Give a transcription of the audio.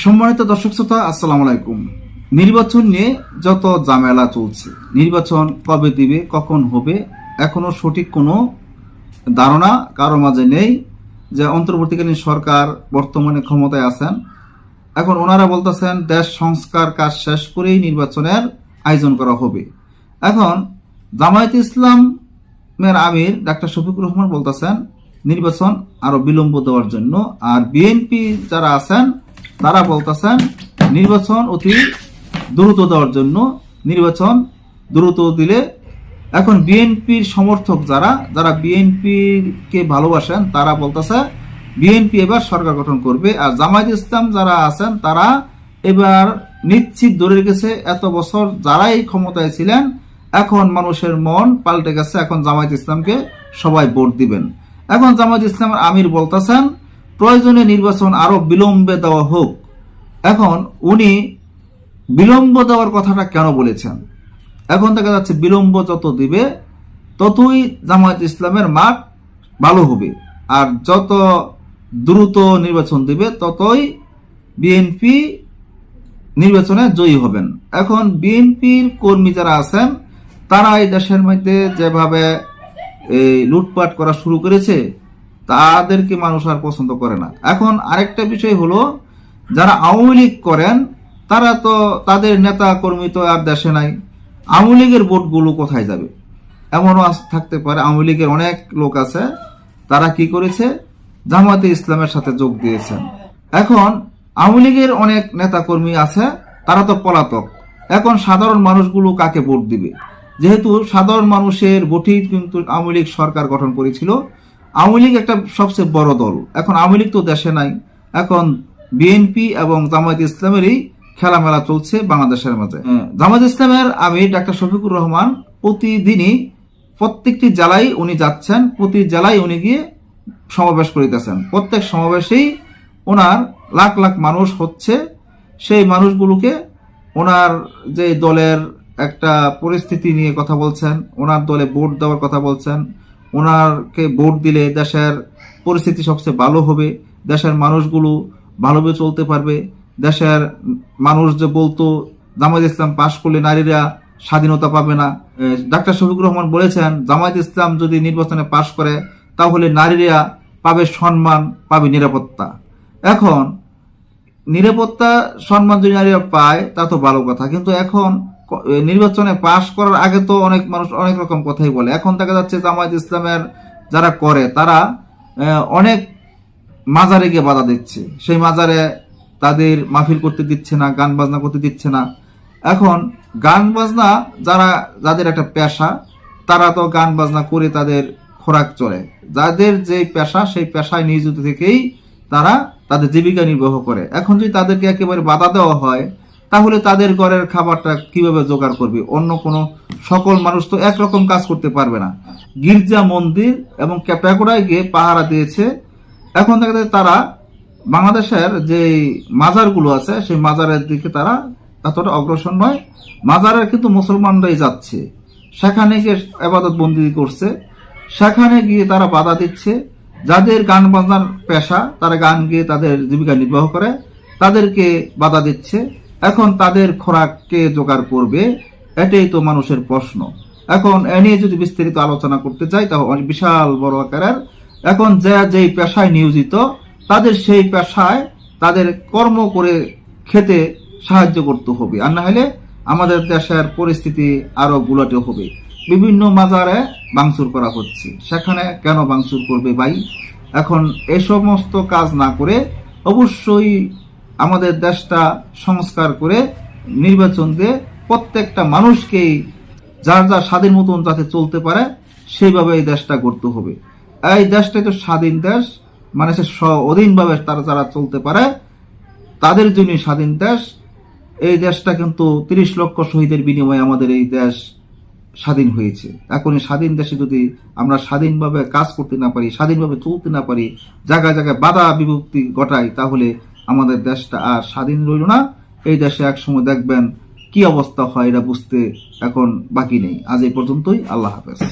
সম্মানিত দর্শক শ্রোতা, আসসালামু আলাইকুম। নির্বাচন নিয়ে যত ঝামেলা চলছে, নির্বাচন কবে দিবে, কখন হবে, এখনও সঠিক কোনো ধারণা কারও মাঝে নেই যে অন্তর্বর্তীকালীন সরকার বর্তমানে ক্ষমতায় আছেন। এখন ওনারা বলতেছেন, দেশ সংস্কার কাজ শেষ করেই নির্বাচনের আয়োজন করা হবে। এখন জামায়াত ইসলামের আমির ডাক্তার শফিকুর রহমান বলতেছেন, নির্বাচন আরও বিলম্ব দেওয়ার জন্য, আর বিএনপি যারা আছেন তারা বলতেছেন, নির্বাচন অতি দ্রুত দেওয়ার জন্য নির্বাচন দ্রুত দিলে এখন বিএনপির সমর্থক যারা যারা বিএনপির কে ভালোবাসেন, তারা বলতেছে, বিএনপি এবার সরকার গঠন করবে। আর জামায়াত ইসলাম যারা আছেন, তারা এবার নিশ্চিত ধরে রেখেছে, এত বছর যারাই ক্ষমতায় ছিলেন, এখন মানুষের মন পাল্টে গেছে, এখন জামায়াত ইসলামকে সবাই ভোট দিবেন। এখন জামায়াত ইসলামের আমির বলতেছেন প্রয়োজনে নির্বাচন আরও বিলম্বে দেওয়া হোক। এখন উনি বিলম্ব দেওয়ার কথাটা কেন বলেছেন? এখন দেখা যাচ্ছে বিলম্ব যত দিবে, ততই জামায়াত ইসলামের মাঠ ভালো হবে। আর যত দ্রুত নির্বাচন দিবে, ততই বিএনপি নির্বাচনে জয়ী হবেন। এখন বিএনপির কর্মী যারা আছেন, তারা এই দেশের মধ্যে যেভাবে এই লুটপাট করা শুরু করেছে তাদেরকে মানুষ আর পছন্দ করে না। এখন আরেকটা বিষয় হলো, যারা আওয়ামী লীগ করেন, তারা তো তাদের নেতা কর্মী তো আর দেশে নাই। আওয়ামী লীগের ভোটগুলো কোথায় যাবে? এমনও থাকতে পারে, আওয়ামী লীগের অনেক লোক আছে, তারা কি করেছে? জামাতে ইসলামের সাথে যোগ দিয়েছেন। এখন আওয়ামী লীগের অনেক নেতা কর্মী আছে, তারা তো পলাতক। এখন সাধারণ মানুষগুলো কাকে ভোট দিবে? যেহেতু সাধারণ মানুষের ভোটেই কিন্তু আওয়ামী লীগ সরকার গঠন করেছিল আওয়ামী লীগ একটা সবচেয়ে বড় দল। এখন আওয়ামী লীগ তো দেশে নাই। এখন বিএনপি এবং জামায়াত ইসলামেরই খেলামেলা চলছে বাংলাদেশের মাঝে। জামায়াত ইসলামের আমি ডাক্তার শফিকুর রহমান প্রতিদিনই প্রত্যেকটি জেলায় উনি যাচ্ছেন প্রতি জেলায় উনি গিয়ে সমাবেশ করিতেছেন। প্রত্যেক সমাবেশেই ওনার লাখ লাখ মানুষ হচ্ছে। সেই মানুষগুলোকে ওনার যে দলের একটা পরিস্থিতি নিয়ে কথা বলছেন ওনার দলে ভোট দেওয়ার কথা বলছেন ওনারকে ভোট দিলে দেশের পরিস্থিতি সবচেয়ে ভালো হবে, দেশের মানুষগুলো ভালোভাবে চলতে পারবে, দেশের মানুষ যে বলতো, জামায়াত ইসলাম পাশ করলে নারীরা স্বাধীনতা পাবে না। ডাক্তার শফিকুর রহমান বলেছেন, জামায়াত ইসলাম যদি নির্বাচনে পাশ করে, তাহলে নারীরা পাবে সম্মান, পাবে নিরাপত্তা। এখন, নিরাপত্তা, সম্মান যদি নারীরা পায়, তা তো ভালো কথা। কিন্তু এখন নির্বাচনে পাশ করার আগে তো অনেক মানুষ অনেক রকম কথাই বলে। এখন দেখা যাচ্ছে জামায়াত ইসলামের যারা করে, তারা অনেক মাজারে গিয়ে বাধা দিচ্ছে। সেই মাজারে তাদের মাহফিল করতে দিচ্ছে না, গান বাজনা করতে দিচ্ছে না। এখন গান বাজনা যারা, যাদের একটা পেশা, তারা তো গান বাজনা করে তাদের খোরাক চলে। যাদের যে পেশা, সেই পেশায় নিয়োজিত থেকেই তারা তাদের জীবিকা নির্বাহ করে। এখন যদি তাদেরকে একেবারে বাধা দেওয়া হয় তাহলে তাদের ঘরের খাবারটা কীভাবে জোগাড় করবে? অন্য কোনো সকল মানুষ তো একরকম কাজ করতে পারবে না। গির্জা মন্দির এবং ক্যাপাকোড়ায় গিয়ে পাহারা দিয়েছে। এখন দেখা যায় তারা বাংলাদেশের যে মাজারগুলো আছে, সেই মাজারের দিকে তারা এতটা অগ্রসর নয়। মাজারের কিন্তু মুসলমানরাই যাচ্ছে। সেখানে গিয়ে আবাদত বন্দি করছে। সেখানে গিয়ে তারা বাধা দিচ্ছে। যাদের গান বাজনার পেশা, তারা গান গিয়ে তাদের জীবিকা নির্বাহ করে। তাদেরকে বাধা দিচ্ছে। এখন তাদের খোরাককে জোগাড় করবে, এটাই তো মানুষের প্রশ্ন। এখন এ নিয়ে যদি বিস্তারিত আলোচনা করতে চাই, তাহলে বিশাল বড় আকারের। এখন যে যেই পেশায় নিয়োজিত, তাদের সেই পেশায় তাদের কর্ম করে খেতে সাহায্য করতে হবে। আর না হলে আমাদের দেশের পরিস্থিতি আরও গুলাটে হবে। বিভিন্ন মাজারে বাংচুর করা হচ্ছে। সেখানে কেন বাংচুর করবে ভাই? এখন এ সমস্ত কাজ না করে অবশ্যই আমাদের দেশটা সংস্কার করে নির্বাচন দিয়ে প্রত্যেকটা মানুষকেই যার যার স্বাধীন মতন যাতে চলতে পারে, সেইভাবে এই দেশটা করতে হবে। এই দেশটাই তো স্বাধীন দেশ মানে সে অধীনভাবে তারা যারা চলতে পারে, তাদের জন্য স্বাধীন দেশ। এই দেশটা কিন্তু তিরিশ লক্ষ শহীদের বিনিময়ে আমাদের এই দেশ স্বাধীন হয়েছে। এখন এই স্বাধীন দেশে যদি আমরা স্বাধীনভাবে কাজ করতে না পারি, স্বাধীনভাবে চলতে না পারি, জায়গায় জায়গায় বাধা বিভক্তি ঘটাই, তাহলে আমাদের দেশটা আর স্বাধীন রইল না। এই দেশে একসময় দেখবেন কি অবস্থা হয় এটা বুঝতে এখন বাকি নেই। আজ এই পর্যন্তই। আল্লাহ হাফেজ।